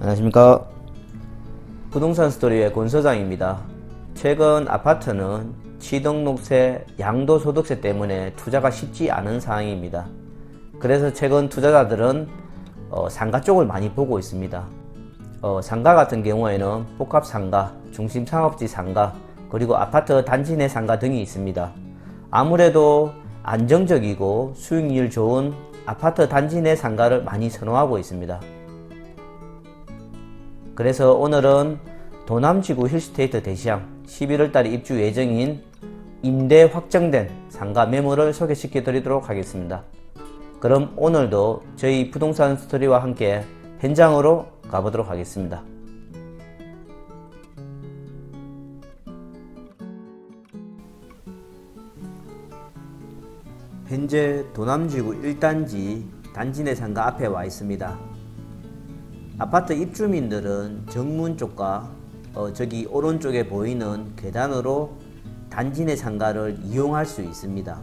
안녕하십니까. 부동산 스토리의 권서장입니다. 최근 아파트는 취등록세, 양도소득세 때문에 투자가 쉽지 않은 상황입니다. 그래서 최근 투자자들은 어, 상가 쪽을 많이 보고 있습니다. 어, 상가 같은 경우에는 복합 상가, 중심 상업지 상가, 그리고 아파트 단지 내 상가 등이 있습니다. 아무래도 안정적이고 수익률 좋은 아파트 단지 내 상가를 많이 선호하고 있습니다. 그래서 오늘은 도남지구 힐스테이트 대시양 11월 달에 입주 예정인 임대 확정된 상가 매물을 소개시켜 드리도록 하겠습니다. 그럼 오늘도 저희 부동산 스토리와 함께 현장으로 가보도록 하겠습니다. 현재 도남지구 1단지 단지 내 상가 앞에 와 있습니다. 아파트 입주민들은 정문 쪽과 어, 저기 오른쪽에 보이는 계단으로 단지 내 상가를 이용할 수 있습니다.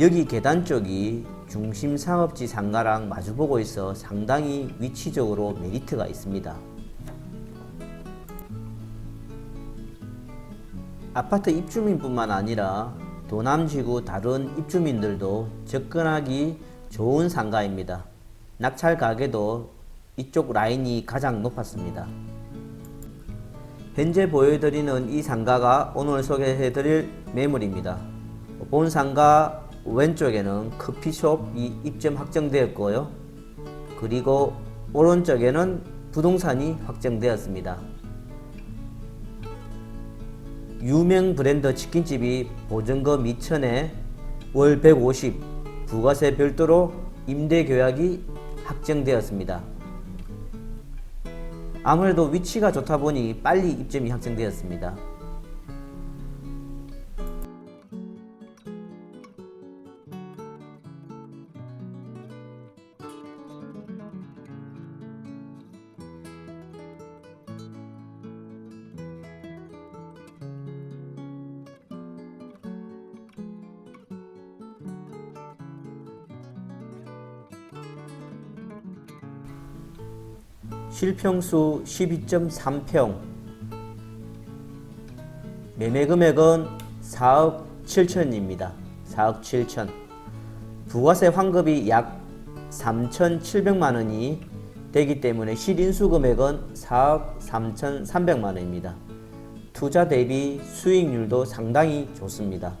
여기 계단 쪽이 중심 상업지 상가랑 마주보고 있어 상당히 위치적으로 메리트가 있습니다. 아파트 입주민뿐만 아니라 도남지구 다른 입주민들도 접근하기 좋은 상가입니다. 낙찰 가격도 이쪽 라인이 가장 높았습니다. 현재 보여드리는 이 상가가 오늘 소개해드릴 매물입니다. 본 상가 왼쪽에는 커피숍이 입점 확정되었고요. 그리고 오른쪽에는 부동산이 확정되었습니다. 유명 브랜드 치킨집이 보증금 2천에 월 150, 부가세 별도로 임대 계약이 확정되었습니다. 아무래도 위치가 좋다 보니 빨리 입점이 확정되었습니다. 실평수 12.3평 매매 금액은 4억 7천입니다. 4억 7천 부가세 환급이 약 3,700만 원이 되기 때문에 실인수 금액은 4억 3,300만 원입니다. 투자 대비 수익률도 상당히 좋습니다.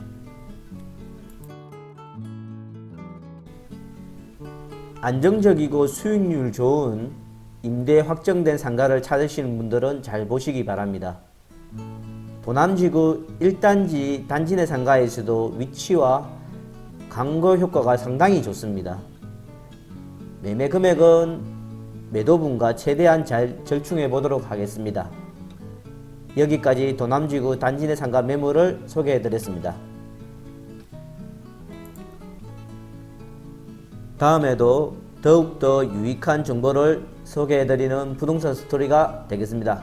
안정적이고 수익률 좋은 임대 확정된 상가를 찾으시는 분들은 잘 보시기 바랍니다. 도남지구 1단지 단지 내 상가에서도 위치와 광고 효과가 상당히 좋습니다. 매매 금액은 매도분과 최대한 잘 절충해 보도록 하겠습니다. 여기까지 도남지구 단지 내 상가 매물을 소개해 드렸습니다. 다음에도 더욱더 유익한 정보를 소개해드리는 부동산 스토리가 되겠습니다.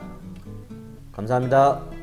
감사합니다.